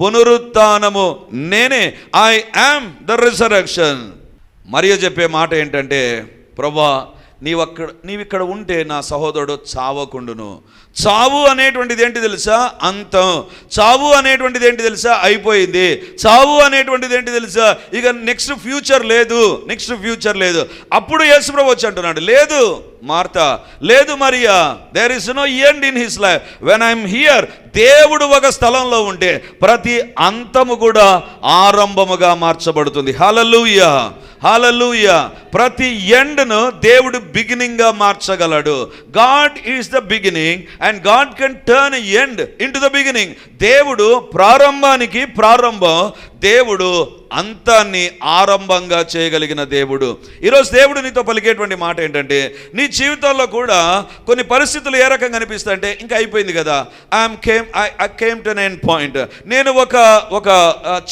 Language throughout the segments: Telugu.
పునరుత్నము. నేనే ఐ యామ్ ద రిసరక్షన్ మరియు చెప్పే మాట ఏంటంటే ప్రభా నీవక్కడ నీవిక్కడ ఉంటే నా సహోదరుడు చావకుండును. చావు అనేటువంటిది ఏంటి తెలుసా? అంతం. చావు అనేటువంటిది ఏంటి తెలుసా? అయిపోయింది. చావు అనేటువంటిది ఏంటి తెలుసా? ఇక నెక్స్ట్ ఫ్యూచర్ లేదు. నెక్స్ట్ ఫ్యూచర్ లేదు. అప్పుడు యేసుప్రభు వచ్చి అంటున్నాడు లేదు మార్త. లేదు Maria. There is no end in his life when I'm here దేవుడు ఒక స్థలంలో ఉంటే ప్రతి అంతము కూడా ఆరంభముగా మార్చబడుతుంది. హలలుయా హలలుయ ప్రతి ఎండ్ను దేవుడు బిగినింగ్గా మార్చగలడు. God is the beginning and God can turn end in the beginning దేవుడు ప్రారంభానికి ప్రారంభం దేవుడు అంతాన్ని ఆరంభంగా చేయగలిగిన దేవుడు. ఈరోజు దేవుడు నీతో పలికేటువంటి మాట ఏంటంటే నీ జీవితంలో కూడా కొన్ని పరిస్థితులు ఏ రకంగా అనిపిస్తాయంటే ఇంకా అయిపోయింది కదా. I'm came I I came to end point నేను ఒక ఒక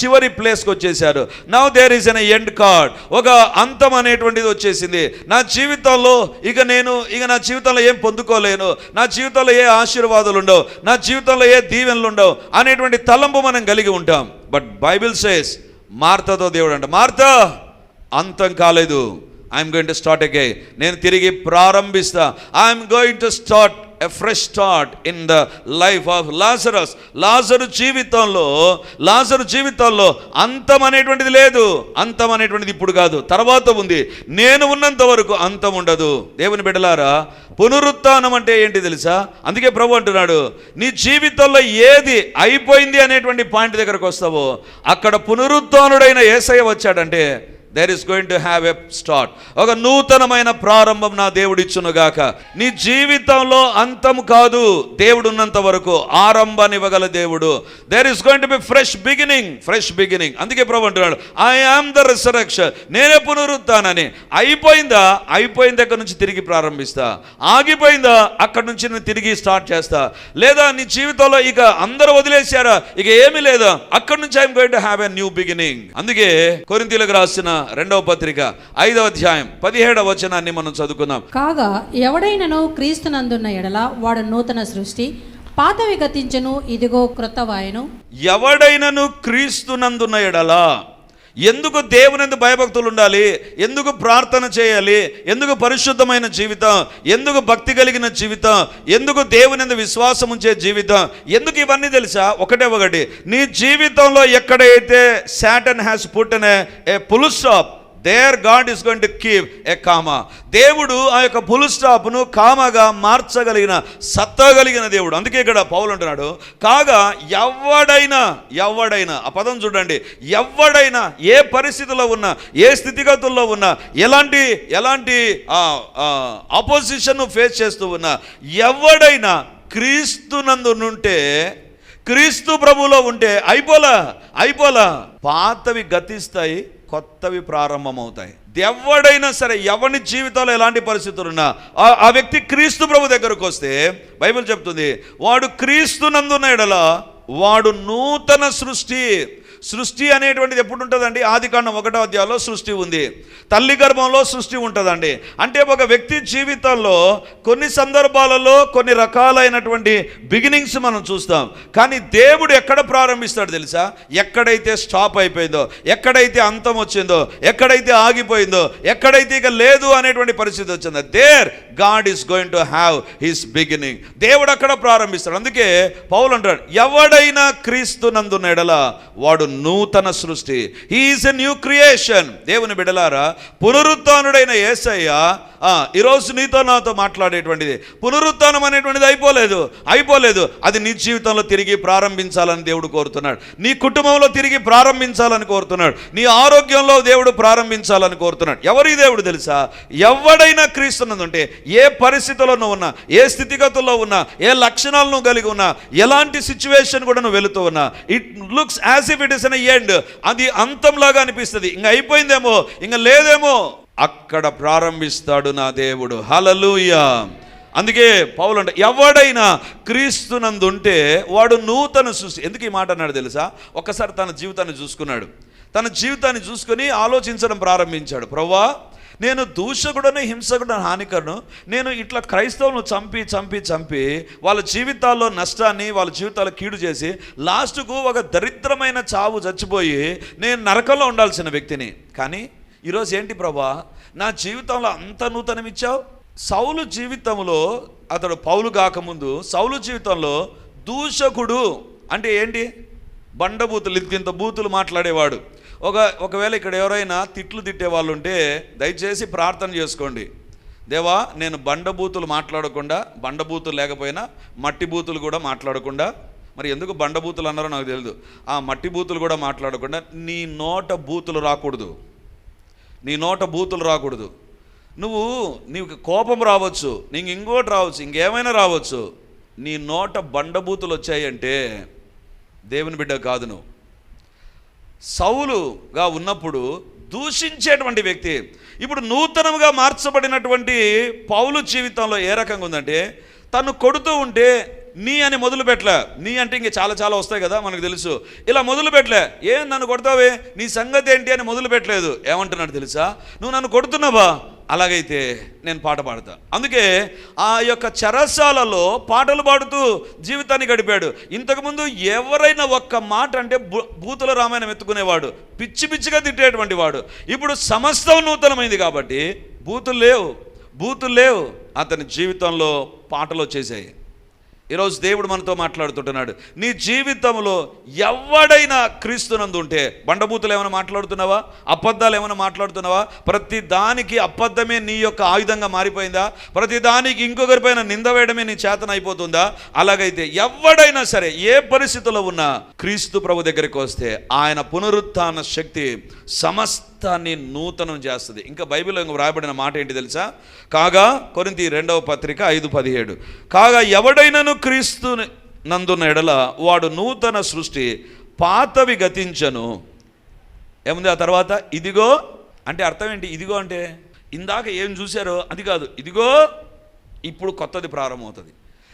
చివరి ప్లేస్కి వచ్చేసారు now there is an end card ఒక అంతం అనేటువంటిది వచ్చేసింది. నా జీవితంలో ఇక నేను ఇక నా జీవితంలో ఏం పొందుకోలేను. నా జీవితంలో ఏ ఆశీర్వాదాలు ఉండవు. నా జీవితంలో ఏ దీవెనలు ఉండవు అనేటువంటి తలంపు మనం కలిగి ఉంటాం. బట్ బైబిల్ సేస్ మార్తతో దేవుడు అంట మార్త అంతం కాలేదు. I'm going to start again నేను తిరిగి ప్రారంభిస్తా. I'm going to start a fresh start in the life of Lazarus లాజరు జీవితంలో లాజరు జీవితంలో అంతం అనేటువంటిది లేదు. అంతం అనేటువంటిది ఇప్పుడు కాదు. తర్వాత ఉంది. నేను ఉన్నంత వరకు అంతం ఉండదు. దేవుని బిడ్డలారా పునరుత్నం అంటే ఏంటి తెలుసా? అందుకే ప్రభు అంటున్నాడు నీ జీవితంలో ఏది అయిపోయింది అనేటువంటి పాయింట్ దగ్గరకు వస్తావో అక్కడ పునరుత్నుడైన ఏసయ్య వచ్చాడంటే there is going to have a start ఒక నూతనమైన ప్రారంభం నా దేవుడిచ్చునుగాక. నీ జీవితంలో అంతం కాదు దేవుడు ఉన్నంత వరకు ఆరంభాన్ని ఇవ్వగల దేవుడు. There is going to be fresh beginning fresh beginning అందుకే ప్రభు అంటున్నాడు ఐ ఆమ్ ద రిసరక్షన్ నేనే పునరుత్తానని అయిపోయిందా? అయిపోయిన దగ్గర నుంచి తిరిగి ప్రారంభిస్తా. ఆగిపోయిందా? అక్కడి నుంచి నేను తిరిగి స్టార్ట్ చేస్తా. లేదా నీ జీవితంలో ఇక అందరూ వదిలేశారా? ఇక ఏమీ లేదా? అక్కడి నుంచి I'm going to have a new beginning అందుకే కొరింతీలకు రాసిన రెండవ పత్రిక ఐదవ అధ్యాయం పదిహేడవ వచనాన్ని మనం చదువుకుందాం. కాగా ఎవడైనను క్రీస్తునందున్న ఎడల వాడు నూతన సృష్టి పాతవి గతించును ఇదిగో క్రొత్తవాయను. ఎవడైనను క్రీస్తునందున్న ఎడలా ఎందుకు దేవునందు భయభక్తులు ఉండాలి? ఎందుకు ప్రార్థన చేయాలి? ఎందుకు పరిశుద్ధమైన జీవితం? ఎందుకు భక్తి కలిగిన జీవితం? ఎందుకు దేవునందు విశ్వాసం ఉంచే జీవితం? ఎందుకు ఇవన్నీ తెలుసా? ఒకటే ఒకటి. నీ జీవితంలో ఎక్కడైతే శాటన్ హ్యాస్ పుట్టిన a full stop there God is going to give a comma దేవుడు ఆ యొక్క ఫుల్ స్టాప్ను కామగా మార్చగలిగిన సత్తా కలిగిన దేవుడు. అందుకే ఇక్కడ పౌలు అంటున్నాడు కాగా ఎవడైనా ఎవడైనా ఆ పదం చూడండి ఎవడైనా ఏ పరిస్థితిలో ఉన్నా ఏ స్థితిగతుల్లో ఉన్నా ఎలాంటి ఎలాంటి అపోజిషన్ను ఫేస్ చేస్తూ ఉన్నా ఎవడైనా క్రీస్తునందు నుంటే క్రీస్తు ప్రభులో ఉంటే అయిపోలా అయిపోలా. పాతవి గతిస్తాయి కొత్తవి ప్రారంభమవుతాయి. ఎవడైనా సరే ఎవరి జీవితంలో ఎలాంటి పరిస్థితులు ఉన్నా ఆ- ఆ వ్యక్తి క్రీస్తు ప్రభు దగ్గరకు వస్తే బైబిల్ చెప్తుంది వాడు క్రీస్తు నందున్న ఎడల వాడు నూతన సృష్టి. సృష్టి అనేటువంటిది ఎప్పుడు ఉంటుందండి? ఆది కాండం ఒకటో అధ్యాయంలో సృష్టి ఉంది. తల్లి గర్భంలో సృష్టి ఉంటుందండి. అంటే ఒక వ్యక్తి జీవితంలో కొన్ని సందర్భాలలో కొన్ని రకాలైనటువంటి బిగినింగ్స్ మనం చూస్తాం. కానీ దేవుడు ఎక్కడ ప్రారంభిస్తాడు తెలుసా? ఎక్కడైతే స్టాప్ అయిపోయిందో ఎక్కడైతే అంతం వచ్చిందో ఎక్కడైతే ఆగిపోయిందో ఎక్కడైతే ఇక లేదు అనేటువంటి పరిస్థితి వచ్చిందో there God is going to have his beginning దేవుడు అక్కడ ప్రారంభిస్తాడు. అందుకే పౌలు అంటాడు ఎవడైనా క్రీస్తు నందున ఎడల వాడు నూతన సృష్టి. హీఈస్ ఎ న్యూ క్రియేషన్ దేవుని బిడలారా పునరుత్నుడైన ఏసయ్య ఈరోజు నీతో నాతో మాట్లాడేటువంటిది. పునరుత్నం అనేటువంటిది అయిపోలేదు. అయిపోలేదు. అది నీ జీవితంలో తిరిగి ప్రారంభించాలని దేవుడు కోరుతున్నాడు. నీ కుటుంబంలో తిరిగి ప్రారంభించాలని కోరుతున్నాడు. నీ ఆరోగ్యంలో దేవుడు ప్రారంభించాలని కోరుతున్నాడు. ఎవరి దేవుడు తెలుసా? ఎవడైనా క్రీస్తున్నదంటే ఏ పరిస్థితుల్లో నువ్వు ఉన్నా ఏ స్థితిగతుల్లో ఉన్నా ఏ లక్షణాలు నువ్వు కలిగి ఉన్నా ఎలాంటి సిచ్యువేషన్ కూడా నువ్వు వెళుతూ ఉన్నా it looks as if it is an end అది అంతంలాగా అనిపిస్తుంది. ఇంకా అయిపోయిందేమో? ఇంకా లేదేమో? అక్కడ ప్రారంభిస్తాడు నా దేవుడు. హలలుయా అందుకే పౌలు అంటే ఎవడైనా క్రీస్తునందుంటే వాడు నూతన సృష్టి ఎందుకు ఈ మాట అన్నాడు తెలుసా? ఒక్కసారి తన జీవితాన్ని చూసుకున్నాడు. తన జీవితాన్ని చూసుకొని ఆలోచించడం ప్రారంభించాడు. ప్రవ్వా నేను దూషకుడను హింసకుడను హానికరను నేను ఇట్లా క్రైస్తవులను చంపి చంపి చంపి వాళ్ళ జీవితాల్లో నష్టాన్ని వాళ్ళ జీవితాల్లో కీడు చేసి లాస్ట్కు ఒక దరిద్రమైన చావు చచ్చిపోయి నేను నరకంలో ఉండాల్సిన వ్యక్తిని. కానీ ఈరోజు ఏంటి ప్రభా? నా జీవితంలో అంత నూతనం ఇచ్చావు? సౌలు జీవితంలో అతడు పౌలు కాకముందు సౌలు జీవితంలో దూషకుడు అంటే ఏంటి? బండబూతులు ఇంత బూతులు మాట్లాడేవాడు. ఒక ఒకవేళ ఇక్కడ ఎవరైనా తిట్లు తిట్టే వాళ్ళు ఉంటే దయచేసి ప్రార్థన చేసుకోండి. దేవా నేను బండబూతులు మాట్లాడకుండా బండబూతులు లేకపోయినా మట్టి బూతులు కూడా మాట్లాడకుండా మరి ఎందుకు బండబూతులు అన్నారో నాకు తెలియదు ఆ మట్టి బూతులు కూడా మాట్లాడకుండా నీ నోట బూతులు రాకూడదు. నీ నోట బూతులు రాకూడదు. నువ్వు నీకు కోపం రావచ్చు నీకు ఇంకోటి రావచ్చు ఇంకేమైనా రావచ్చు. నీ నోట బండబూతులు వచ్చాయంటే దేవుని బిడ్డ కాదు నువ్వు. సౌలుగా ఉన్నప్పుడు దూషించేటువంటి వ్యక్తి ఇప్పుడు నూతనంగా మార్చబడినటువంటి పౌలు జీవితంలో ఏ రకంగా ఉందంటే తను కొడుతూ ఉంటే నీ అని మొదలు పెట్టలే. నీ అంటే ఇంక చాలా చాలా వస్తాయి కదా మనకు తెలుసు. ఇలా మొదలు పెట్టలే. ఏం నన్ను కొడతావే? నీ సంగతి ఏంటి అని మొదలు పెట్టలేదు. ఏమంటున్నాడు తెలుసా? నువ్వు నన్ను కొడుతున్నావా? అలాగైతే నేను పాట పాడతా. అందుకే ఆ యొక్క చరసాలలో పాటలు పాడుతూ జీవితాన్ని గడిపాడు. ఇంతకుముందు ఎవరైనా ఒక్క మాట అంటే భూతుల రామాయణం ఎత్తుకునేవాడు. పిచ్చి పిచ్చిగా తిట్టేటువంటి వాడు. ఇప్పుడు సమస్తం నూతనమైంది కాబట్టి బూతులు లేవు. బూతులు లేవు. అతని జీవితంలో పాటలు వచ్చేసాయి. ఈరోజు దేవుడు మనతో మాట్లాడుతుంటున్నాడు. నీ జీవితంలో ఎవడైనా క్రీస్తునందు ఉంటే బండబూతులు ఏమైనా మాట్లాడుతున్నావా? అబద్ధాలు ఏమైనా మాట్లాడుతున్నావా? ప్రతి దానికి అబద్ధమే నీ యొక్క ఆయుధంగా మారిపోయిందా? ప్రతి దానికి ఇంకొకరిపైన నింద వేయడమే నీ చేతన అయిపోతుందా? అలాగైతే ఎవడైనా సరే ఏ పరిస్థితిలో ఉన్నా క్రీస్తు ప్రభు దగ్గరికి వస్తే ఆయన పునరుత్థాన శక్తి సమస్తాన్ని నూతనం చేస్తుంది. ఇంకా బైబిల్లో ఇంక వ్రాయబడిన మాట ఏంటి తెలుసా? కాగా కొరింతి రెండవ పత్రిక ఐదు పదిహేడు. కాగా ఎవడైనను క్రీస్తు నందున్న ఎడల వాడు నూతన సృష్టి పాతవి గతించను. ఏముంది ఆ తర్వాత? ఇదిగో అంటే అర్థం ఏంటి? ఇదిగో అంటే ఇందాక ఏం చూశారో అది కాదు. ఇదిగో ఇప్పుడు కొత్తది ప్రారంభమవుతుంది.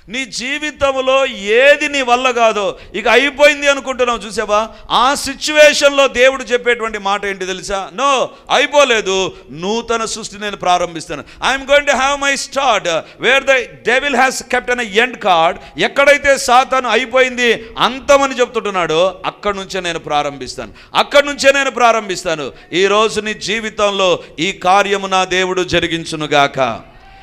నీ జీవితంలో ఏది నీ వల్ల కాదో ఇక అయిపోయింది అనుకుంటున్నావు చూసావా? ఆ సిచ్యువేషన్లో దేవుడు చెప్పేటువంటి మాట ఏంటి తెలుసా? నో అయిపోలేదు. నూతన సృష్టి నేను ప్రారంభిస్తాను. I'm going to have my start where the devil has kept an end card ఎక్కడైతే సాతాను అయిపోయింది అంతమని చెప్తుంటున్నాడో అక్కడి నుంచే నేను ప్రారంభిస్తాను. అక్కడి నుంచే నేను ప్రారంభిస్తాను. ఈ రోజు నీ జీవితంలో ఈ కార్యము నా దేవుడు జరిగించునుగాక.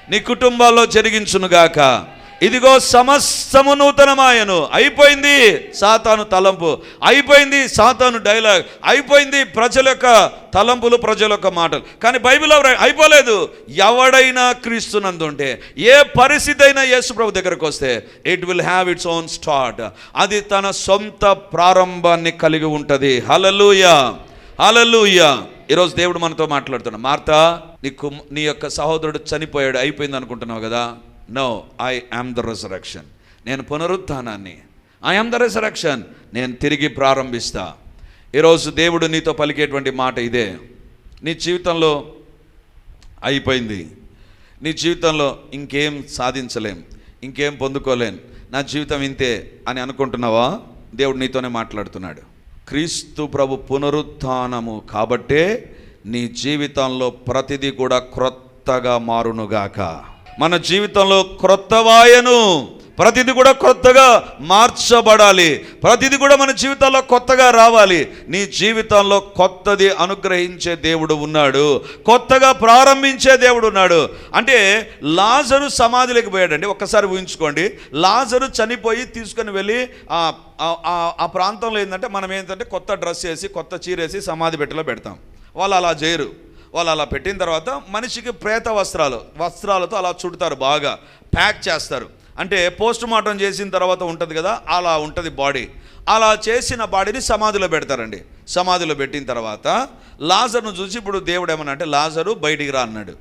నీ కుటుంబాల్లో జరిగించునుగాక. ఇదిగో సమస్తము నూతనమాయను. అయిపోయింది సాతాను తలంపు. అయిపోయింది సాతాను డైలాగ్. అయిపోయింది ప్రజల యొక్క తలంపులు ప్రజల యొక్క మాటలు. కానీ బైబిల్ అయిపోలేదు. ఎవడైనా క్రీస్తునందుంటే ఏ పరిస్థితి అయినా యేసుప్రభు దగ్గరకు వస్తే it will have its own start అది తన సొంత ప్రారంభాన్ని కలిగి ఉంటుంది. హలలుయ హలలుయ ఈరోజు దేవుడు మనతో మాట్లాడుతున్నాడు. మార్తా నీకు నీ యొక్క సహోదరుడు చనిపోయాడు. అయిపోయింది అనుకుంటున్నావు కదా? No I am the resurrection నేను పునరుత్థానాన్ని ఐ యామ్ ద రిజరక్షన్ నేను తిరిగి ప్రారంభిస్తా. ఈరోజు దేవుడు నీతో పలికేటువంటి మాట ఇదే. నీ జీవితంలో అయిపోయింది. నీ జీవితంలో ఇంకేం సాధించలేం. ఇంకేం పొందుకోలేం. నా జీవితం ఇంతే అని అనుకుంటున్నావా? దేవుడు నీతోనే మాట్లాడుతున్నాడు. క్రీస్తు ప్రభు పునరుత్థానము కాబట్టే నీ జీవితంలో ప్రతిదీ కూడా క్రొత్తగా మారునుగాక. మన జీవితంలో క్రొత్త వాయను. ప్రతిది కూడా కొత్తగా మార్చబడాలి. ప్రతిది కూడా మన జీవితంలో కొత్తగా రావాలి. నీ జీవితంలో కొత్తది అనుగ్రహించే దేవుడు ఉన్నాడు. కొత్తగా ప్రారంభించే దేవుడు ఉన్నాడు. అంటే లాజరు సమాధిలోకి పోయాడండి. ఒక్కసారి ఊహించుకోండి. లాజరు చనిపోయి తీసుకొని వెళ్ళి ఆ ఆ ప్రాంతంలో ఏంటంటే మనం ఏంటంటే కొత్త డ్రెస్ వేసి కొత్త చీరేసి సమాధి పెట్టెలో పెడతాం. వాళ్ళు అలా చేయరు. వాళ్ళు అలా పెట్టిన తర్వాత మనిషికి ప్రేత వస్త్రాలు వస్త్రాలతో అలా చుడతారు బాగా ప్యాక్ చేస్తారు. అంటే పోస్ట్ మార్టం చేసిన తర్వాత ఉంటుంది కదా అలా ఉంటుంది బాడీ. అలా చేసిన బాడీని సమాధిలో పెడతారండి. సమాధిలో పెట్టిన తర్వాత లాజర్ను చూసి ఇప్పుడు దేవుడు ఏమన్నా అంటే లాజరు బయటికి రా అన్నాడు.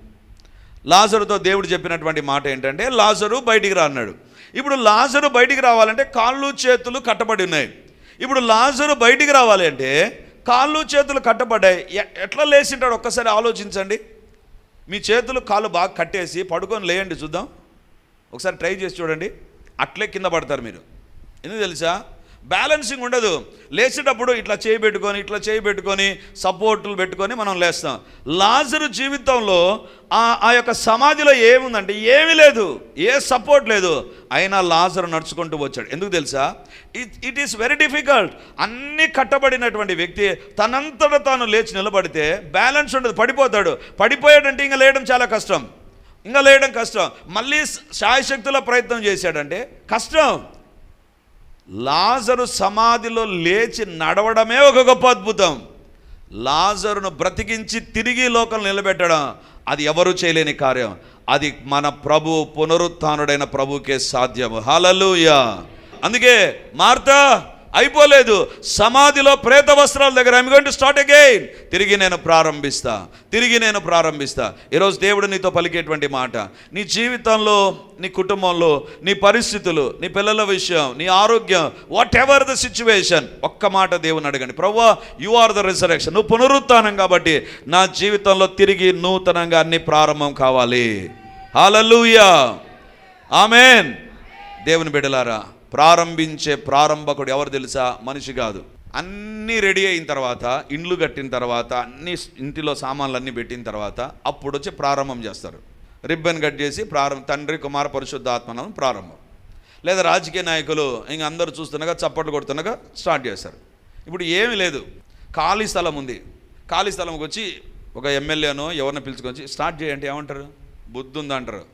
లాజరుతో దేవుడు చెప్పినటువంటి మాట ఏంటంటే లాజరు బయటికి రా అన్నాడు. ఇప్పుడు లాజరు బయటికి రావాలంటే కాళ్ళు చేతులు కట్టబడి ఉన్నాయి. ఇప్పుడు లాజరు బయటికి రావాలి అంటే కాళ్ళు చేతులు కట్టబడ్డాయి. ఎ- ఎట్లా లేచింటాడు? ఒక్కసారి ఆలోచించండి. మీ చేతులు కాళ్ళు బాగా కట్టేసి పడుకొని లేయండి చూద్దాం. ఒకసారి ట్రై చేసి చూడండి. అట్లే కింద పడతారు మీరు. ఎందుకు తెలుసా? బ్యాలెన్సింగ్ ఉండదు. లేచేటప్పుడు ఇట్లా చేయి పెట్టుకొని ఇట్లా చేయి పెట్టుకొని సపోర్టులు పెట్టుకొని మనం లేస్తాం. లాజరు జీవితంలో ఆ ఆ యొక్క సమాధిలో ఏముందంటే ఏమీ లేదు. ఏ సపోర్ట్ లేదు. అయినా లాజరు నడుచుకుంటూ వచ్చాడు. ఎందుకు తెలుసా? It it is very difficult. అన్ని కట్టబడినటువంటి వ్యక్తి తనంతట తాను లేచి నిలబడితే బ్యాలెన్స్ ఉండదు. పడిపోతాడు. పడిపోయాడంటే ఇంకా లేయడం చాలా కష్టం. ఇంకా లేయడం కష్టం. మళ్ళీ శాయశక్తుల ప్రయత్నం చేశాడంటే కష్టం. లాజరు సమాధిలో లేచి నడవడమే ఒక గొప్ప అద్భుతం. లాజరును బ్రతికించి తిరిగి లోకం నిలబెట్టడం అది ఎవరు చేయలేని కార్యం. అది మన ప్రభు పునరుత్డైన ప్రభుకే సాధ్యము. హలలుయా అందుకే మార్తా అయిపోలేదు. సమాధిలో ప్రేత వస్త్రాల దగ్గర I'm going to start again తిరిగి నేను ప్రారంభిస్తా. తిరిగి నేను ప్రారంభిస్తా. ఈరోజు దేవుడు నీతో పలికేటువంటి మాట. నీ జీవితంలో నీ కుటుంబంలో నీ పరిస్థితులు నీ పిల్లల విషయం నీ ఆరోగ్యం వాట్ ఎవర్ ద సిచ్యువేషన్ ఒక్క మాట దేవుని అడగండి. ప్రవ్వా యు ఆర్ ద రిజరెక్షన్ నువ్వు పునరుత్నం కాబట్టి నా జీవితంలో తిరిగి నూతనంగా అన్ని ప్రారంభం కావాలి. హాలూయా ఆమెన్ దేవుని బిడలారా ప్రారంభించే ప్రారంభకుడు ఎవరు తెలుసా? మనిషి కాదు. అన్నీ రెడీ అయిన తర్వాత ఇండ్లు కట్టిన తర్వాత అన్ని ఇంటిలో సామాన్లు అన్నీ పెట్టిన తర్వాత అప్పుడు వచ్చి ప్రారంభం చేస్తారు. రిబ్బన్ కట్ చేసి ప్రారంభం తండ్రి కుమార పరిశుద్ధాత్మనం ప్రారంభం. లేదా రాజకీయ నాయకులు ఇంక అందరూ చూస్తుండగా చప్పట్లు కొడుతుండగా స్టార్ట్ చేస్తారు. ఇప్పుడు ఏమీ లేదు. ఖాళీ స్థలం ఉంది. ఖాళీ స్థలంకి వచ్చి ఒక ఎమ్మెల్యేనో ఎవరిని పిలుచుకొచ్చి స్టార్ట్ చేయండి ఏమంటారు? బుద్ధి ఉందంటారు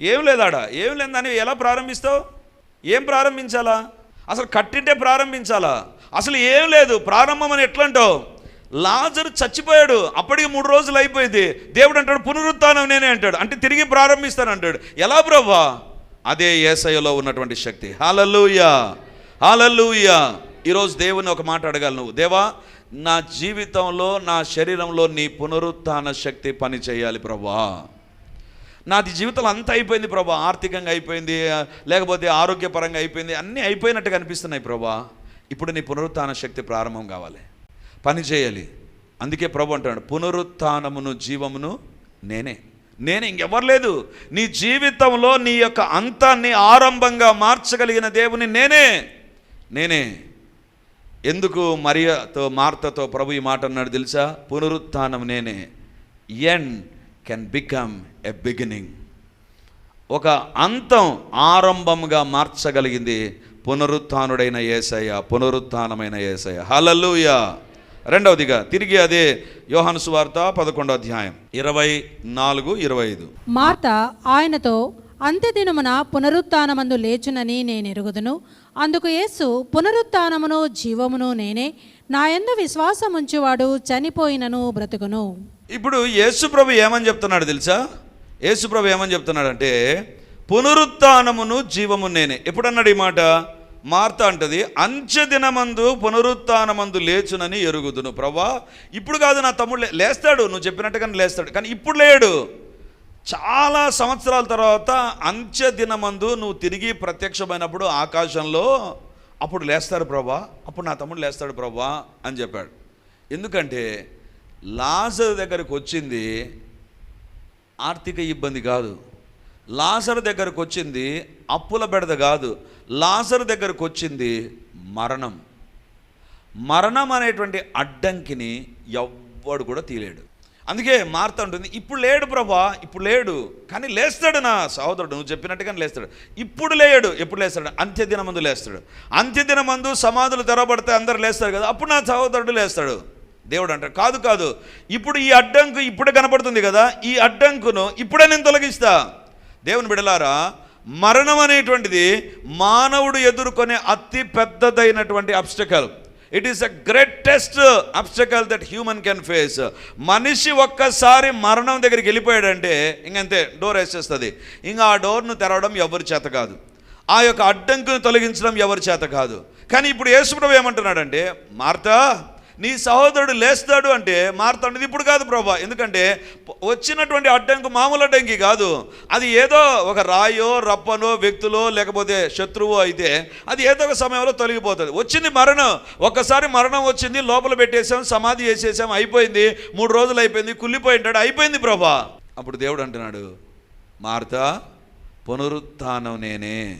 ఏం లేదాడ ఏం లేదని ఎలా ప్రారంభిస్తావు? ఏం ప్రారంభించాలా? అసలు కట్టింటే ప్రారంభించాలా? అసలు ఏం లేదు ప్రారంభం అని ఎట్లంటావు? లాజర్ లాజరు చచ్చిపోయాడు అప్పటికి మూడు రోజులు అయిపోయింది. దేవుడు అంటాడు పునరుత్నం నేనే అంటాడు. అంటే తిరిగి ప్రారంభిస్తాను అంటాడు. ఎలా బ్రవ్వా? అదే ఏసయలో ఉన్నటువంటి శక్తి. హాలల్లుయా! హాలల్లుయా! ఈరోజు దేవుని ఒక మాట అడగాలి నువ్వు. దేవా నా జీవితంలో నా శరీరంలో నీ పునరుత్న శక్తి పని చేయాలి ప్రభా నాది జీవితంలో అంతా అయిపోయింది ప్రభా. ఆర్థికంగా అయిపోయింది లేకపోతే ఆరోగ్యపరంగా అయిపోయింది అన్నీ అయిపోయినట్టు కనిపిస్తున్నాయి ప్రభా. ఇప్పుడు నీ పునరుత్థాన శక్తి ప్రారంభం కావాలి. పని చేయాలి. అందుకే ప్రభు అంటాడు పునరుత్థానమును జీవమును నేనే. నేనే ఇంకెవరు లేదు. నీ జీవితంలో నీ యొక్క అంతాన్ని ఆరంభంగా మార్చగలిగిన దేవుని నేనే. నేనే. ఎందుకు మరియతో మార్తతో ప్రభు ఈ మాట అన్నాడు తెలుసా? పునరుత్థానం నేనే. End can become a beginning ఒక అంతం ఆరంభంగా మార్చగలిగింది పునరుత్డైన ఏసయ్య పునరుత్నమైన ఏసయ్య. హలలుయ రెండవదిగా తిరిగి అదే యోహాను సువార్త పదకొండో అధ్యాయం ఇరవై నాలుగు ఇరవై ఐదు. మార్త ఆయనతో అంత్యదినమున పునరుత్నమందు లేచునని నేను ఎరుగుదును. అందుకు యేసు పునరుత్నమును జీవమును నేనే. నా ఎందు విశ్వాసముంచువాడు చనిపోయినను బ్రతుకును. ఇప్పుడు యేసుప్రభు ఏమని చెప్తున్నాడు తెలుసా? యేసుప్రభు ఏమని చెప్తున్నాడంటే పునరుత్నమును జీవము నేనే. ఎప్పుడన్నాడు ఈ మాట? మార్త అంటది అంచెదినమందు పునరుత్నమందు లేచునని ఎరుగుదును. ప్రభా ఇప్పుడు కాదు నా తమ్ముడు లేస్తాడు నువ్వు చెప్పినట్టుగానే లేస్తాడు. కానీ ఇప్పుడు లేడు. చాలా సంవత్సరాల తర్వాత అంత్య దినమందు నువ్వు తిరిగి ప్రత్యక్షమైనప్పుడు ఆకాశంలో అప్పుడు లేస్తాడు ప్రభా అప్పుడు నా తమ్ముడు లేస్తాడు ప్రభా అని చెప్పాడు. ఎందుకంటే లాజర్ దగ్గరకు వచ్చింది ఆర్థిక ఇబ్బంది కాదు. లాజర్ దగ్గరకు వచ్చింది అప్పుల బెడద కాదు. లాజర్ దగ్గరకు వచ్చింది మరణం. మరణం అనేటువంటి అడ్డంకిని ఎవ్వడు కూడా తీలేడు. అందుకే మార్త ఉంటుంది ఇప్పుడు లేడు ప్రభా ఇప్పుడు లేడు. కానీ లేస్తాడు నా సహోదరుడు నువ్వు చెప్పినట్టుగానే లేస్తాడు. ఇప్పుడు లేడు ఎప్పుడు లేస్తాడు? అంత్యదినమందు లేస్తాడు. అంత్యదినమందు సమాధులు తెరబడితే అందరు లేస్తారు కదా అప్పుడు నా సహోదరుడు లేస్తాడు. దేవుడు అంటాడు కాదు కాదు. ఇప్పుడు ఈ అడ్డంకు ఇప్పుడే కనపడుతుంది కదా ఈ అడ్డంకును ఇప్పుడే నేను తొలగిస్తా. దేవుని బిడలారా మరణం అనేటువంటిది మానవుడు ఎదుర్కొనే అతి పెద్దదైనటువంటి obstacle it is a greatest obstacle that human can face మనిషి ఒక్కసారి మరణం దగ్గరికి వెళ్ళిపోయాడంటే ఇంకంతే డోర్ వేసేస్తుంది. ఇంకా ఆ డోర్ను తెరవడం ఎవరి చేత కాదు. ఆ యొక్క అడ్డంకును తొలగించడం ఎవరి చేత కాదు. కానీ ఇప్పుడు యేసుప్రభు ఏమంటున్నాడంటే మార్తా నీ సహోదరుడు లేస్తాడు అంటే మారుతాడు ఇప్పుడు కాదు ప్రభా. ఎందుకంటే వచ్చినటువంటి అడ్డంకు మామూలు అడ్డంకి కాదు. అది ఏదో ఒక రాయో రప్పనో వ్యక్తులో లేకపోతే శత్రువో అయితే అది ఏదో ఒక సమయంలో తొలగిపోతుంది. వచ్చింది మరణం. ఒక్కసారి మరణం వచ్చింది లోపల పెట్టేసాం సమాధి చేసేసాం అయిపోయింది. మూడు రోజులు అయిపోయింది కుళ్ళిపోయింటాడు అయిపోయింది ప్రభా. అప్పుడు దేవుడు అంటున్నాడు మార్తా పునరుత్థానం నేనే.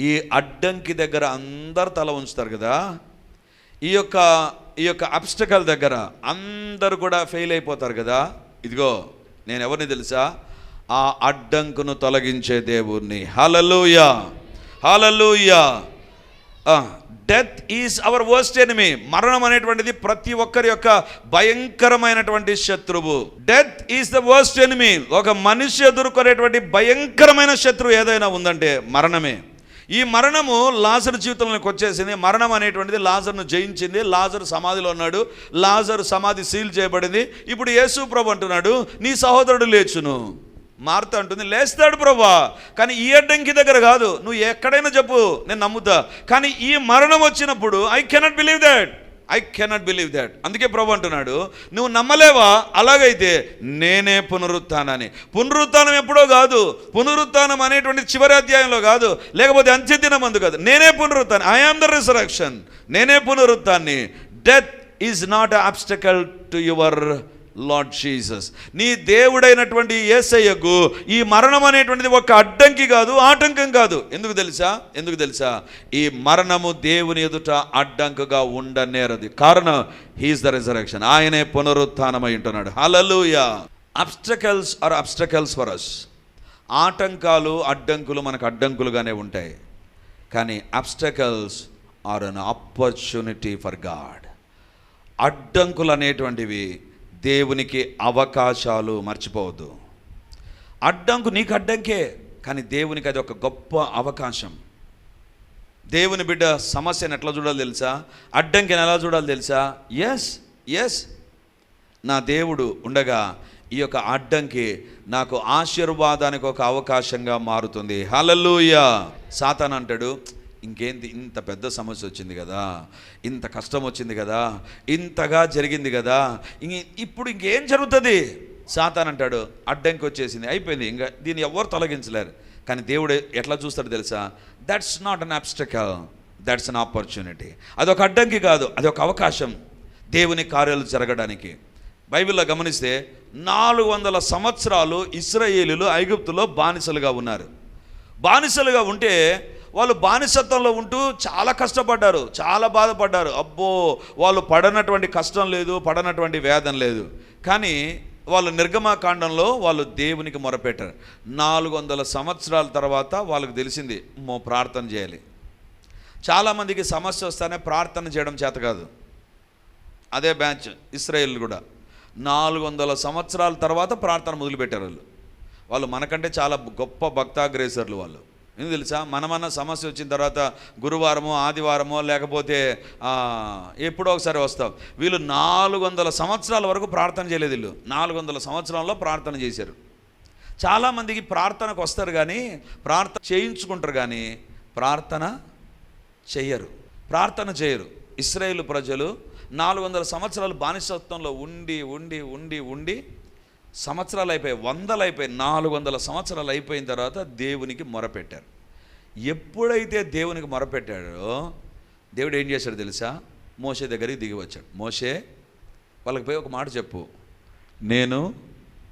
ఈ అడ్డంకి దగ్గర అందరు తల ఉంచుతారు కదా. ఈ యొక్క ఈ యొక్క అబ్స్టకల్ దగ్గర అందరు కూడా ఫెయిల్ అయిపోతారు కదా? ఇదిగో నేను ఎవరిని తెలుసా? ఆ అడ్డంకును తొలగించే దేవుణ్ణి. Hallelujah hallelujah death is our worst enemy మరణం అనేటువంటిది ప్రతి ఒక్కరి యొక్క భయంకరమైనటువంటి శత్రువు. Death is the worst enemy ఒక మనిషి ఎదుర్కొనేటువంటి భయంకరమైన శత్రువు ఏదైనా ఉందంటే మరణమే. ఈ మరణము లాజరు జీవితంలోకి వచ్చేసింది. మరణం అనేటువంటిది లాజర్ను జయించింది. లాజరు సమాధిలో ఉన్నాడు. లాజరు సమాధి సీల్ చేయబడింది. ఇప్పుడు యేసు ప్రభు అంటున్నాడు నీ సహోదరుడు లేచును. మార్త అంటుంది లేస్తాడు ప్రభా. కానీ ఈ అడ్డంకి దగ్గర కాదు. నువ్వు ఎక్కడైనా చెప్పు నేను నమ్ముతా. కానీ ఈ మరణం వచ్చినప్పుడు I cannot believe that I cannot believe that అందుకే ప్రభు అంటున్నాడు నువ్వు నమ్మలేవా? అలాగైతే నేనే పునరుత్నాన్ని పునరుత్నం ఎప్పుడో కాదు పునరుత్నం అనేటువంటి చివరి అధ్యాయంలో కాదు లేకపోతే అంత్యదినం మందు కాదు. నేనే పునరుత్నం ఐ ఆమ్ ద రిసరక్షన్ నేనే పునరుత్నాన్ని death is not obstacle to your Lord Jesus నీ దేవుడైనటువంటి ఏసయ్యకు ఈ మరణం అనేటువంటిది ఒక అడ్డంకి కాదు ఆటంకం కాదు. ఎందుకు తెలుసా? ఎందుకు తెలుసా? ఈ మరణము దేవుని ఎదుట అడ్డంకుగా ఉండనేరది. కారణం హీస్ ద రిజరక్షన్ ఆయనే పునరుత్నమై ఉంటున్నాడు. Hallelujah obstacles are obstacles for us ఆటంకాలు అడ్డంకులు మనకు అడ్డంకులుగానే ఉంటాయి. కానీ obstacles are an opportunity for God అడ్డంకులు అనేటువంటివి దేవునికి అవకాశాలు మర్చిపోవద్దు. అడ్డంకు నీకు అడ్డంకే కానీ దేవునికి అది ఒక గొప్ప అవకాశం. దేవుని బిడ్డ సమస్యను ఎట్లా చూడాలి తెలుసా? అడ్డంకిని ఎలా చూడాలి తెలుసా? ఎస్ ఎస్ నా దేవుడు ఉండగా ఈ యొక్క అడ్డంకి నాకు ఆశీర్వాదానికి ఒక అవకాశంగా మారుతుంది. హలలుయ సాతాన్ అంటాడు ఇంకేంటి ఇంత పెద్ద సమస్య వచ్చింది కదా ఇంత కష్టం వచ్చింది కదా ఇంతగా జరిగింది కదా ఇప్పుడు ఇంకేం జరుగుతుంది? సాతాన్ అంటాడు అడ్డంకి వచ్చేసింది అయిపోయింది. ఇంకా దీన్ని ఎవరు తొలగించలేరు. కానీ దేవుడు ఎట్లా చూస్తాడు తెలుసా? That's not an obstacle that's an opportunity అదొక అడ్డంకి కాదు అదొక అవకాశం దేవుని కార్యాలు జరగడానికి. బైబిల్లో గమనిస్తే నాలుగు వందల సంవత్సరాలు ఇస్రాయేలీలు ఐగుప్తులో బానిసలుగా ఉన్నారు. బానిసలుగా ఉంటే వాళ్ళు బానిసత్వంలో ఉంటూ చాలా కష్టపడ్డారు చాలా బాధపడ్డారు. అబ్బో వాళ్ళు పడనటువంటి కష్టం లేదు పడనటువంటి వేదన లేదు. కానీ వాళ్ళు నిర్గమాకాండంలో వాళ్ళు దేవునికి మొరపెట్టారు. నాలుగు వందల సంవత్సరాల తర్వాత వాళ్ళకి తెలిసింది మో ప్రార్థన చేయాలి. చాలామందికి సమస్య వస్తానే ప్రార్థన చేయడం చేత కాదు. అదే బ్యాచ్ ఇస్రాయేల్ కూడా. నాలుగు వందల సంవత్సరాల తర్వాత ప్రార్థన మొదలుపెట్టారు వాళ్ళు. వాళ్ళు మనకంటే చాలా గొప్ప భక్తాగ్రేసర్లు వాళ్ళు. ఎందుకు తెలుసా? మనమన్న సమస్య వచ్చిన తర్వాత గురువారమో ఆదివారమో లేకపోతే ఎప్పుడో ఒకసారి వస్తాం. వీళ్ళు నాలుగు వందల సంవత్సరాల వరకు ప్రార్థన చేయలేదు వీళ్ళు. నాలుగు వందల సంవత్సరాల్లో ప్రార్థన చేశారు. చాలామందికి ప్రార్థనకు వస్తారు కానీ ప్రార్థన చేయించుకుంటారు కానీ ప్రార్థన చెయ్యరు. ప్రార్థన చేయరు ఇస్రాయేల్ ప్రజలు నాలుగు వందల సంవత్సరాలు బానిసత్వంలో ఉండి ఉండి ఉండి ఉండి సంవత్సరాలు అయిపోయాయి వందలు అయిపోయి నాలుగు వందల సంవత్సరాలు అయిపోయిన తర్వాత దేవునికి మొరపెట్టారు. ఎప్పుడైతే దేవునికి మొరపెట్టాడో దేవుడు ఏం చేశాడు తెలుసా? మోసే దగ్గరికి దిగి వచ్చాడు. మోషే వాళ్ళకి పోయి ఒక మాట చెప్పు. నేను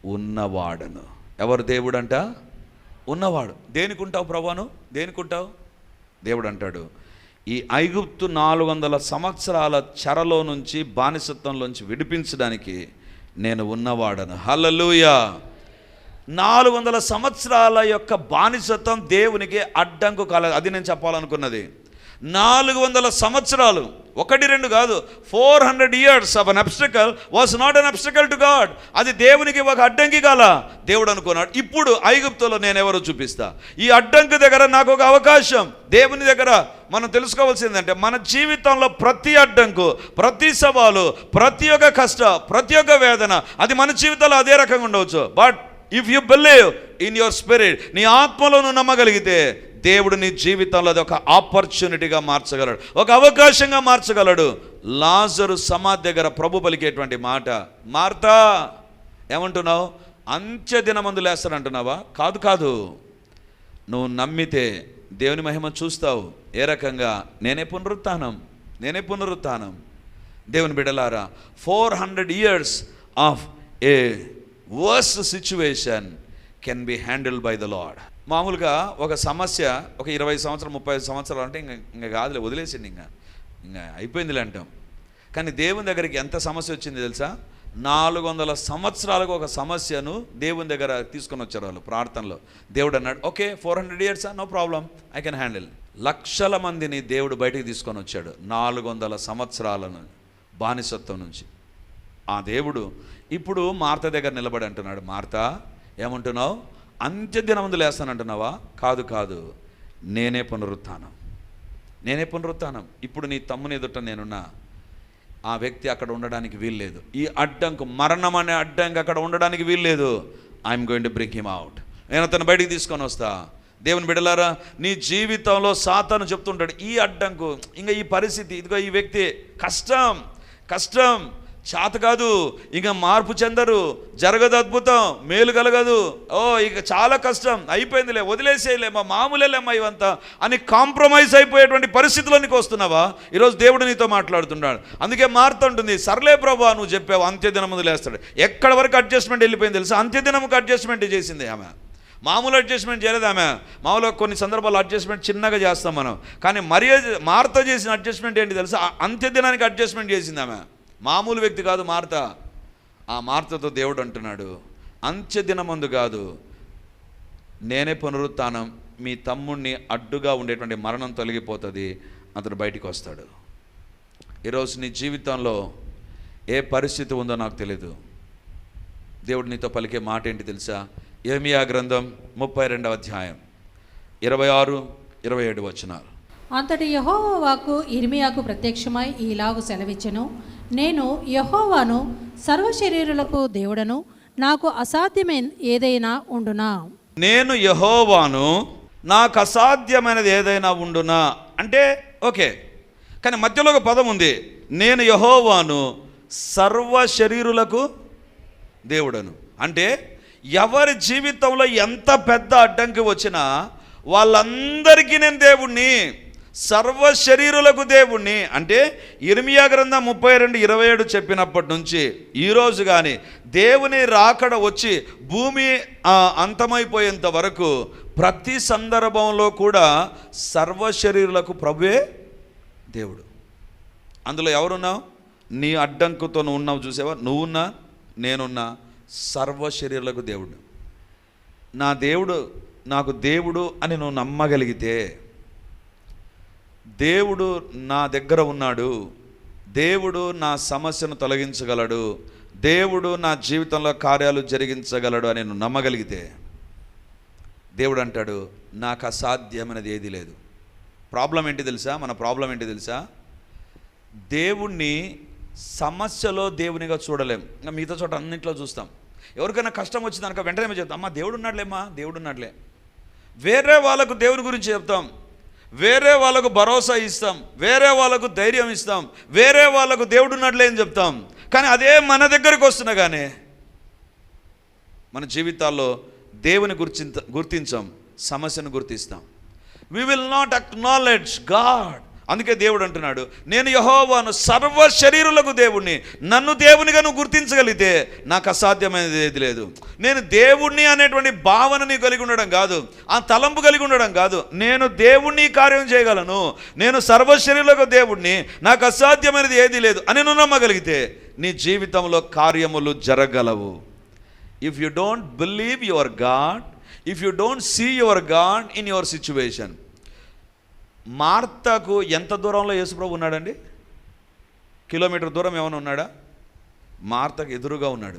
ఉన్నవాడను. ఎవరు దేవుడు అంట ఉన్నవాడు. దేనికి ఉంటావు ప్రభాను దేనికి ఉంటావు దేవుడు అంటాడు ఈ ఐగుప్తు నాలుగు వందల సంవత్సరాల చెరలో నుంచి బానిసత్వంలోంచి విడిపించడానికి నేను ఉన్నవాడను. హల్లెలూయా. నాలుగు వందల సంవత్సరాల యొక్క బానిసత్వం దేవునికి అడ్డంకు కాలేదు అది నేను చెప్పాలనుకున్నది. నాలుగు వందల సంవత్సరాలు. ఒకటి రెండు కాదు. Four hundred years of an obstacle was not an obstacle to God అది దేవునికి ఒక అడ్డంకి కాల. దేవుడు అనుకున్నాడు ఇప్పుడు ఐగుప్తులో నేను ఎవరో చూపిస్తా. ఈ అడ్డంకి దగ్గర నాకు ఒక అవకాశం. దేవుని దగ్గర మనం తెలుసుకోవాల్సిందంటే మన జీవితంలో ప్రతి అడ్డంకు ప్రతి సవాలు ప్రతి ఒక్క కష్ట ప్రతి ఒక్క వేదన అది మన జీవితంలో అదే రకంగా ఉండవచ్చు. But if you believe in your spirit నీ ఆత్మలో నువ్వు నమ్మగలిగితే దేవుడు నీ జీవితంలో అది ఒక ఆపర్చునిటీగా మార్చగలడు. ఒక అవకాశంగా మార్చగలడు. లాజరు సమాధి దగ్గర ప్రభు పలికేటువంటి మాట మార్తా ఏమంటున్నావు? అంత్య దినమందు లేస్తానంటున్నావా కాదు కాదు. నువ్వు నమ్మితే దేవుని మహిమ చూస్తావు. ఏ రకంగా? నేనే పునరుత్థానం నేనే పునరుత్థానం దేవుని బిడలారా four hundred years of a worse situation can be handle by the Lord మామూలుగా ఒక సమస్య ఒక ఇరవై సంవత్సరాలు ముప్పై సంవత్సరాలు అంటే ఇంకా ఇంకా కాదులే వదిలేసింది ఇంకా. ఇంకా అయిపోయిందిలే అంటాం. కానీ దేవుని దగ్గరికి ఎంత సమస్య వచ్చింది తెలుసా? నాలుగు వందల సంవత్సరాలకు ఒక సమస్యను దేవుని దగ్గర తీసుకొని వచ్చారు వాళ్ళు ప్రార్థనలో. దేవుడు అన్నాడు okay four hundred years no problem I can handle. లక్షల మందిని దేవుడు బయటికి తీసుకొని వచ్చాడు నాలుగు వందల సంవత్సరాలను బానిసత్వం నుంచి. ఆ దేవుడు ఇప్పుడు మార్త దగ్గర నిలబడి అంటున్నాడు మార్త ఏమంటున్నావు? అంత్య దినముందు లేస్తానంటున్నావా? కాదు కాదు. నేనే పునరుత్థానం. నేనే పునరుత్థానం. ఇప్పుడు నీ తమ్ముని ఎదుట నేనున్నా. ఆ వ్యక్తి అక్కడ ఉండడానికి వీల్లేదు. ఈ అడ్డంకు మరణం అనే అడ్డంకి అక్కడ ఉండడానికి వీల్లేదు. I'm going to bring him out నేను అతను బయటికి తీసుకొని వస్తా. దేవుని బిడలారా నీ జీవితంలో సాతాను చెప్తుంటాడు ఈ అడ్డంకు ఇంకా ఈ పరిస్థితి ఇదిగో ఈ వ్యక్తి కష్టం కష్టం చేత కాదు ఇంకా మార్పు చెందరు. జరగదు అద్భుతం మేలు కలగదు. ఓ ఇక చాలా కష్టం అయిపోయిందిలే వదిలేసేయలేమా మామూలేలేమ్మా ఇవంతా అని కాంప్రమైజ్ అయిపోయేటువంటి పరిస్థితుల్లోనికి వస్తున్నావా ఈరోజు దేవుడు నీతో మాట్లాడుతున్నాడు. అందుకే మారుతుంటుంది సర్లే ప్రభా నువ్వు చెప్పావు అంత్యదినం ముందు లేస్తాడు. ఎక్కడ వరకు అడ్జస్ట్మెంట్ వెళ్ళిపోయింది తెలుసా? అంత్యదినంకి అడ్జస్ట్మెంట్ చేసింది ఆమె. మామూలు అడ్జస్ట్మెంట్ చేయలేదు ఆమె. మామూలుగా కొన్ని సందర్భాల్లో అడ్జస్ట్మెంట్ చిన్నగా చేస్తాం మనం. కానీ మరీ మార్త చేసిన అడ్జస్ట్మెంట్ ఏంటి తెలుసా? అంత్యదినానికి అడ్జస్ట్మెంట్ చేసింది ఆమె. మామూలు వ్యక్తి కాదు మార్త. ఆ మార్తతో దేవుడు అంటున్నాడు అంత్యదినమందు కాదు నేనే పునరుత్నం మీ తమ్ముణ్ణి అడ్డుగా ఉండేటువంటి మరణం తొలగిపోతుంది అతడు బయటికి వస్తాడు. ఈరోజు నీ జీవితంలో ఏ పరిస్థితి ఉందో నాకు తెలియదు దేవుడు నీతో పలికే మాట ఏంటి తెలుసా? ఏమియా గ్రంథం ముప్పై రెండవ అధ్యాయం ఇరవై ఆరు ఇరవై ఏడు వచ్చినారు అంతటి యహోవాకు ఇర్మియాకు ప్రత్యక్షమై ఈలాగు సెలవిచ్చను. నేను యహోవాను సర్వశరీరులకు దేవుడను నాకు అసాధ్యమైన ఏదైనా ఉండునా? నేను యహోవాను నాకు అసాధ్యమైనది ఏదైనా ఉండునా? అంటే ఓకే. కానీ మధ్యలో ఒక పదం ఉంది. నేను యహోవాను సర్వ శరీరులకు దేవుడను. అంటే ఎవరి జీవితంలో ఎంత పెద్ద అడ్డంకి వచ్చినా వాళ్ళందరికీ నేను దేవుణ్ణి. సర్వ శరీరులకు దేవుణ్ణి అంటే ఇర్మియా గ్రంథం ముప్పై రెండు ఇరవై ఏడు చెప్పినప్పటి నుంచి ఈరోజు కానీ దేవుని రాకడ వచ్చి భూమి అంతమైపోయేంత వరకు ప్రతి సందర్భంలో కూడా సర్వ శరీరులకు ప్రభువే దేవుడు. అందులో ఎవరున్నావు? నీ అడ్డంకుతో నువ్వు ఉన్నావు చూసావా? నువ్వున్నా నేనున్నా సర్వ శరీరులకు దేవుడు. నా దేవుడు నాకు దేవుడు అని నువ్వు నమ్మగలిగితే దేవుడు నా దగ్గర ఉన్నాడు. దేవుడు నా సమస్యను తొలగించగలడు. దేవుడు నా జీవితంలో కార్యాలు జరిగించగలడు అని నేను నమ్మగలిగితే దేవుడు అంటాడు నాకు అసాధ్యమైనది ఏది లేదు. ప్రాబ్లం ఏంటి తెలుసా? మన ప్రాబ్లం ఏంటి తెలుసా? దేవుణ్ణి సమస్యలో దేవునిగా చూడలేం. ఇంకా మిగతా చోట అన్నింటిలో చూస్తాం. ఎవరికైనా కష్టం వచ్చింది వెంటనే చెప్తాం అమ్మా దేవుడు ఉన్నాడులేమ్మా దేవుడు ఉన్నాడులే. వేరే వాళ్ళకు దేవుని గురించి చెప్తాం. వేరే వాళ్ళకు భరోసా ఇస్తాం వేరే వాళ్ళకు ధైర్యం ఇస్తాం వేరే వాళ్ళకు దేవుడు ఉన్నాడులే అని చెప్తాం. కానీ అదే మన దగ్గరికి వస్తున్నా కానీ మన జీవితాల్లో దేవుని గుర్తించ గుర్తించాం సమస్యను గుర్తిస్తాం. We will not acknowledge God అందుకే దేవుడు అంటున్నాడు నేను యహోవాను సర్వ శరీరులకు దేవుణ్ణి నన్ను దేవునిగా నువ్వు గుర్తించగలిగితే నాకు అసాధ్యమైనది ఏది లేదు. నేను దేవుణ్ణి అనేటువంటి భావనని కలిగి ఉండడం కాదు ఆ తలంపు కలిగి ఉండడం కాదు. నేను దేవుణ్ణి కార్యం చేయగలను. నేను సర్వ శరీరులకు దేవుణ్ణి నాకు అసాధ్యమైనది ఏది లేదు అని నువ్వు నమ్మగలిగితే నీ జీవితంలో కార్యములు జరగలవు. If you don't believe your God if you don't see your God in your situation మార్తకు ఎంత దూరంలో యేసుప్రభు ఉన్నాడండి? కిలోమీటర్ దూరం ఏమైనా ఉన్నాడా? మార్తకు ఎదురుగా ఉన్నాడు.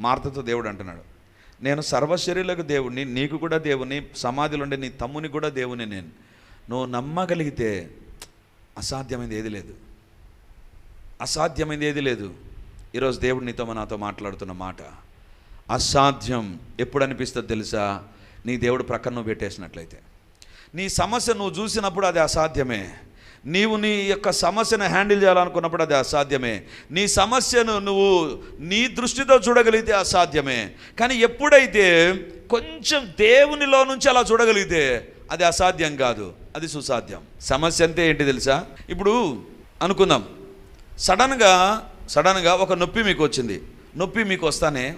మార్తతో దేవుడు అంటున్నాడు. నేను సర్వశరీరులకు దేవుణ్ణి నీకు కూడా దేవుని సమాధిలో ఉండే నీ తమ్ముని కూడా దేవుని నేను. నువ్వు నమ్మగలిగితే అసాధ్యమైనది ఏది లేదు. అసాధ్యమైనది ఏది లేదు. ఈరోజు దేవుడు నీతో నాతో మాట్లాడుతున్న మాట. అసాధ్యం ఎప్పుడు అనిపిస్తుంది తెలుసా? నీ దేవుడు ప్రక్కన నువ్వు పెట్టేసినట్లయితే. నీ సమస్య నువ్వు చూసినప్పుడు అది అసాధ్యమే. నీవు నీ యొక్క సమస్యను హ్యాండిల్ చేయాలనుకున్నప్పుడు అది అసాధ్యమే. నీ సమస్యను నువ్వు నీ దృష్టితో చూడగలిగితే అసాధ్యమే. కానీ ఎప్పుడైతే కొంచెం దేవునిలో నుంచి అలా చూడగలిగితే అది అసాధ్యం కాదు. అది సుసాధ్యం. సమస్య అంతే ఏంటి తెలుసా? ఇప్పుడు అనుకుందాం. సడన్గా సడన్గా ఒక నొప్పి మీకు వచ్చింది. నొప్పి మీకు వస్తానే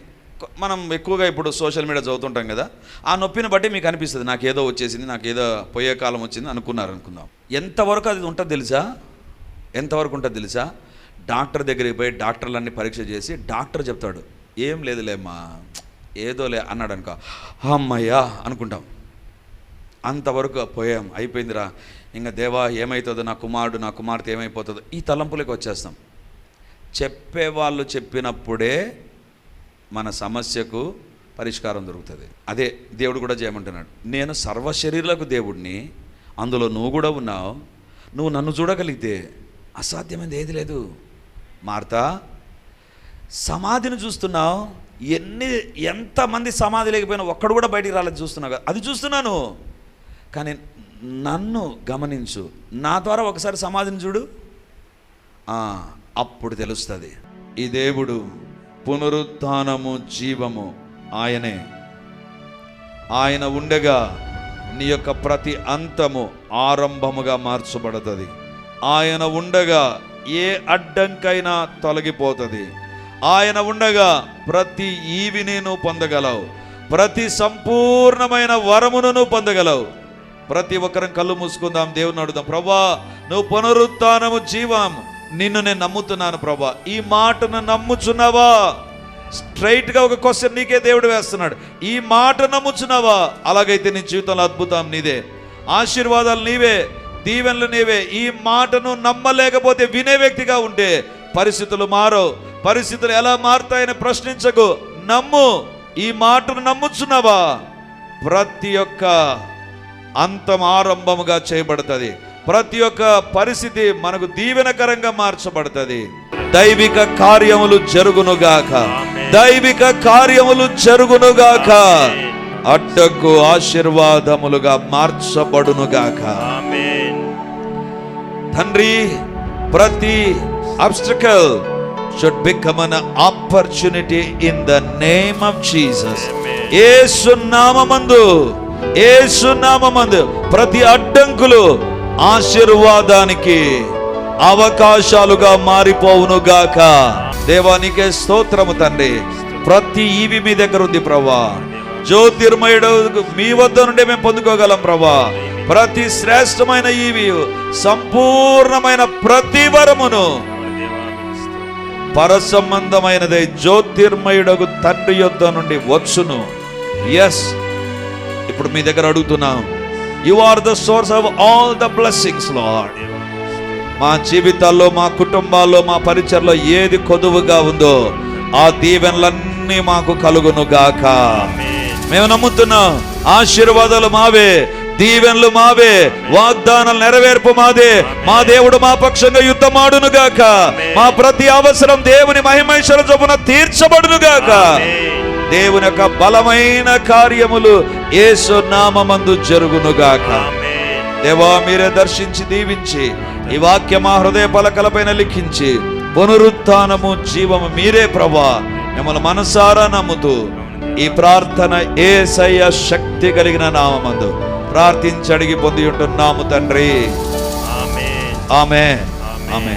మనం ఎక్కువగా ఇప్పుడు సోషల్ మీడియా చదువుతుంటాం కదా ఆ నొప్పిని బట్టి మీకు అనిపిస్తుంది నాకు ఏదో వచ్చేసింది నాకు ఏదో పోయే కాలం వచ్చింది అనుకున్నారు అనుకుందాం. ఎంతవరకు అది ఉంటుంది తెలుసా? ఎంతవరకు ఉంటుంది తెలుసా? డాక్టర్ దగ్గరికి పోయి డాక్టర్లన్నీ పరీక్ష చేసి డాక్టర్ చెప్తాడు ఏం లేదులేమ్మా ఏదోలే అన్నాడు అనుకో. అమ్మయ్యా అనుకుంటాం. అంతవరకు పోయాం అయిపోయిందిరా. ఇంకా దేవా ఏమవుతుందో నా కుమారుడు నా కుమార్తె ఏమైపోతుందో ఈ తలంపులకు వచ్చేస్తాం. చెప్పేవాళ్ళు చెప్పినప్పుడే మన సమస్యకు పరిష్కారం దొరుకుతుంది. అదే దేవుడు కూడా చేయమంటున్నాడు. నేను సర్వశరీరులకు దేవుడిని అందులో నువ్వు కూడా ఉన్నావు నువ్వు నన్ను చూడగలిగితే అసాధ్యమైనది ఏది లేదు. మార్తా సమాధిని చూస్తున్నావు ఎన్ని ఎంతమంది సమాధి లేకపోయినా ఒక్కడు కూడా బయటికి రాలేదు చూస్తున్నావు కదా. అది చూస్తున్నాను. కానీ నన్ను గమనించు. నా ద్వారా ఒకసారి సమాధిని చూడు. అప్పుడు తెలుస్తుంది. ఈ దేవుడు పునరుత్నము జీవము ఆయనే. ఆయన ఉండగా నీ యొక్క ప్రతి అంతము ఆరంభముగా మార్చబడుతుంది. ఆయన ఉండగా ఏ అడ్డంకైనా తొలగిపోతుంది. ఆయన ఉండగా ప్రతి ఈవిని నువ్వు పొందగలవు. ప్రతి సంపూర్ణమైన వరమును నువ్వు పొందగలవు. ప్రతి ఒక్కరం కళ్ళు మూసుకుందాం దేవుని అడుగుదాం ప్రభా నువ్వు పునరుత్నము జీవం నిన్ను నేను నమ్ముతున్నాను ప్రభా. ఈ మాటను నమ్ముచున్నావా? స్ట్రైట్గా ఒక క్వశ్చన్ నీకే దేవుడు వేస్తున్నాడు. ఈ మాట నమ్ముచున్నావా? అలాగైతే నీ జీవితంలో అద్భుతం నీదే. ఆశీర్వాదాలు నీవే దీవెనలు నీవే. ఈ మాటను నమ్మలేకపోతే వినే వ్యక్తిగా ఉంటే పరిస్థితులు మారవు. పరిస్థితులు ఎలా మారుతాయని ప్రశ్నించకు. నమ్ము ఈ మాటను నమ్ముచున్నావా? ప్రతి ఒక్క అంతం ఆరంభముగా చేయబడుతుంది. ప్రతి ఒక్క పరిస్థితి మనకు దీవెనకరంగా మార్చబడుతుంది. దైవిక కార్యములు జరుగునుగాక. దైవిక కార్యములు జరుగునుగాక. అడ్డకు ఆశీర్వాదములుగా మార్చబడునుగాక. తండ్రి ప్రతి obstacle should become an opportunity in the name of Jesus యేసు నామమందు యేసు నామమందు ప్రతి అడ్డంకులు ఆశీర్వాదానికి అవకాశాలుగా మారిపోవును గాక దేవానికే స్తోత్రము తండ్రి. ప్రతి ఈవి మీ దగ్గర ఉంది ప్రభా జ్యోతిర్మయుడు మీ వద్ద నుండి మేము పొందుకోగలం ప్రభా ప్రతి శ్రేష్టమైన ఈవి సంపూర్ణమైన ప్రతి వరమును. పరసంబంధమైనదే జ్యోతిర్మయుడకు తండ్రి యొద్ద నుండి వచ్చును. ఎస్ ఇప్పుడు మీ దగ్గర అడుగుతున్నాం. You are the source of all the blessings Lord మా జీవితాల్లో మా కుటుంబాల్లో మా పరిచయలో ఏది కొదువుగా ఉందో ఆ దీవెనలన్నీ మాకు కలుగును గాక మేము నమ్ముతున్నాం ఆశీర్వాదాలు మావే దీవెనలు మావే వాగ్దానాలు నెరవేర్పు మాదే. మా దేవుడు మా పక్షంగా యుద్ధమాడును గాక మా ప్రతి అవసరం దేవుని మహిమేశ్వర చొప్పున తీర్చబడును గాక దేవుని యొక్క బలమైన కార్యములు యేసు నామమందు జరుగును గాక ఆమేన్. దేవా మీరే దర్శించి దీవించి ఈ వాక్య మా హృదయ పలకలపైన లిఖించి పునరుత్థానము జీవము మీరే ప్రభా మిమ్మల్ని మనసారా నమ్ముతూ ఈ ప్రార్థన ఏసయ్య శక్తి కలిగిన నామందు ప్రార్థించి అడిగి పొంది ఉంటున్నాము తండ్రి. ఆమె ఆమేన్. ఆమె